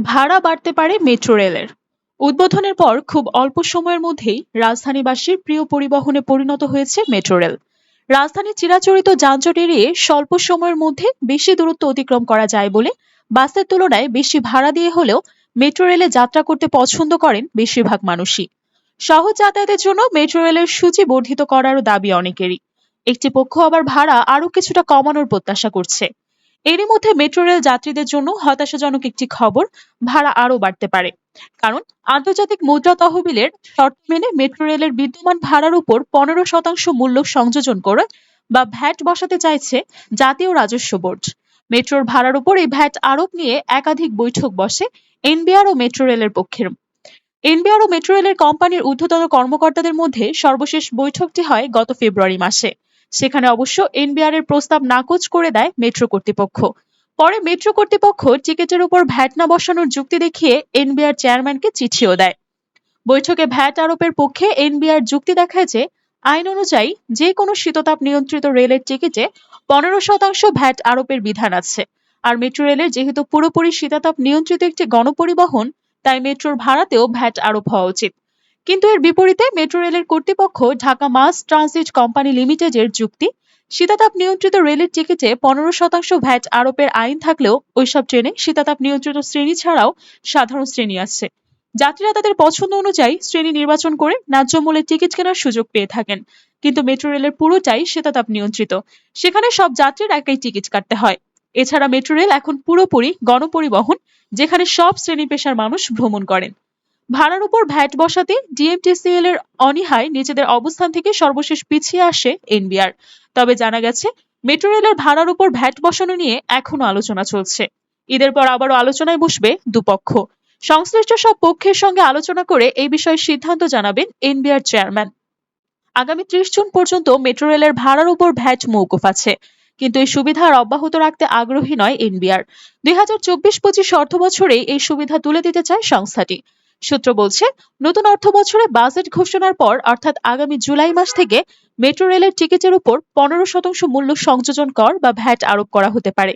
ভাড়া বাড়তে পারে মেট্রো রেলের। উদ্বোধনের পর খুব অল্প সময়ের মধ্যেই রাজধানীবাসীর প্রিয় পরিবহনে পরিণত হয়েছে মেট্রো রেল। রাজধানীর চিরাচরিত যানজট এড়িয়ে স্বল্প সময়ের মধ্যে বেশি দূরত্ব অতিক্রম করা যায় বলে বাসের তুলনায় বেশি ভাড়া দিয়ে হলেও মেট্রো রেলে যাত্রা করতে পছন্দ করেন বেশিরভাগ মানুষই। সহজ যাতায়াতের জন্য মেট্রো রেলের সূচি বর্ধিত করারও দাবি অনেকেরই। একটি পক্ষ আবার ভাড়া আরও কিছুটা কমানোর প্রত্যাশা করছে। এরই মধ্যে মেট্রো রেল যাত্রীদের জন্য হতাশাজনক একটি খবর ভাড়া আরও বাড়তে পারে। কারণ, আন্তর্জাতিক মুদ্রা তহবিলের শর্ত মেনে মেট্রো রেলের বিদ্যমান ভাড়ার উপর পনেরো শতাংশ মূল্য সংযোজন করে বা ভ্যাট বসাতে চাইছে জাতীয় রাজস্ব বোর্ড। মেট্রোর ভাড়ার উপর এই ভ্যাট আরোপ নিয়ে একাধিক বৈঠক বসে এনবিআর ও মেট্রো রেলের পক্ষের। এনবিআর ও মেট্রো রেলের কোম্পানির ঊর্ধ্বতন কর্মকর্তাদের মধ্যে সর্বশেষ বৈঠকটি হয় গত ফেব্রুয়ারি মাসে। সেখানে অবশ্য এনবিআর এর প্রস্তাব নাকচ করে দেয় মেট্রো কর্তৃপক্ষ। পরে মেট্রো কর্তৃপক্ষ টিকিটের উপর ভ্যাট না বসানোর যুক্তি দেখিয়ে এনবিআর চেয়ারম্যানকে চিঠিও দেয়। বৈঠকে ভ্যাট আরোপের পক্ষে এনবিআর যুক্তি দেখায় যে, আইন অনুযায়ী যে কোনো শীততাপ নিয়ন্ত্রিত রেলের টিকিটে পনেরো শতাংশ ভ্যাট আরোপের বিধান আছে। আর মেট্রো রেলের যেহেতু পুরোপুরি শীতাতাপ নিয়ন্ত্রিত একটি গণপরিবহন, তাই মেট্রোর ভাড়াতেও ভ্যাট আরোপ হওয়া উচিত। কিন্তু এর বিপরীতে মেট্রো রেলের কর্তৃপক্ষ ঢাকা মাস ট্রানজিট কোম্পানি লিমিটেডের যুক্তি শীতাতাপ নিয়ন্ত্রিত রেলের টিকিটে পনেরো শতাংশ ভ্যাট আরোপের আইন থাকলেও ওইসব ট্রেনে শীতাতাপ নিয়ন্ত্রিত শ্রেণি ছাড়াও সাধারণ শ্রেণি আছে। যাত্রীরা তাদের পছন্দ অনুযায়ী শ্রেণি নির্বাচন করে ন্যায্য মূল্যে টিকিট কেনার সুযোগ পেয়ে থাকেন। কিন্তু মেট্রো রেলের পুরোটাই শীতাতাপ নিয়ন্ত্রিত। সেখানে সব যাত্রীর একাই টিকিট কাটতে হয়। এছাড়া মেট্রো রেল এখন পুরোপুরি গণপরিবহন, যেখানে সব শ্রেণি পেশার মানুষ ভ্রমণ করেন। ভাড়ার উপর ভ্যাট বসাতে ডিএমটিসিএল এর অনীহায় নিজেদের অবস্থান থেকে সর্বশেষ পিছিয়ে আসে এনবিআর তবে জানা গেছে, মেট্রো রেলের ভাড়ার উপর ভ্যাট বসানো নিয়ে এখনও আলোচনা চলছে। ঈদের পর আবারও আলোচনায় বসবে দুপক্ষ। সংশ্লিষ্ট সব পক্ষের সঙ্গে আলোচনা করে এই বিষয়ে সিদ্ধান্ত জানাবেন এনবিআর চেয়ারম্যান। আগামী ত্রিশ জুন পর্যন্ত মেট্রো রেলের ভাড়ার উপর ভ্যাট মৌকুফ আছে। কিন্তু এই সুবিধা আর অব্যাহত রাখতে আগ্রহী নয় এনবিআর দুই হাজার চব্বিশ পঁচিশ অর্থ বছরে এই সুবিধা তুলে দিতে চায় সংস্থাটি। সূত্র বলছে, নতুন অর্থ বছরে বাজেট ঘোষণার পর, অর্থাৎ আগামী জুলাই মাস থেকে মেট্রো রেলের টিকিটের উপর পনেরো শতাংশ মূল্য সংযোজন কর বা ভ্যাট আরোপ করা হতে পারে।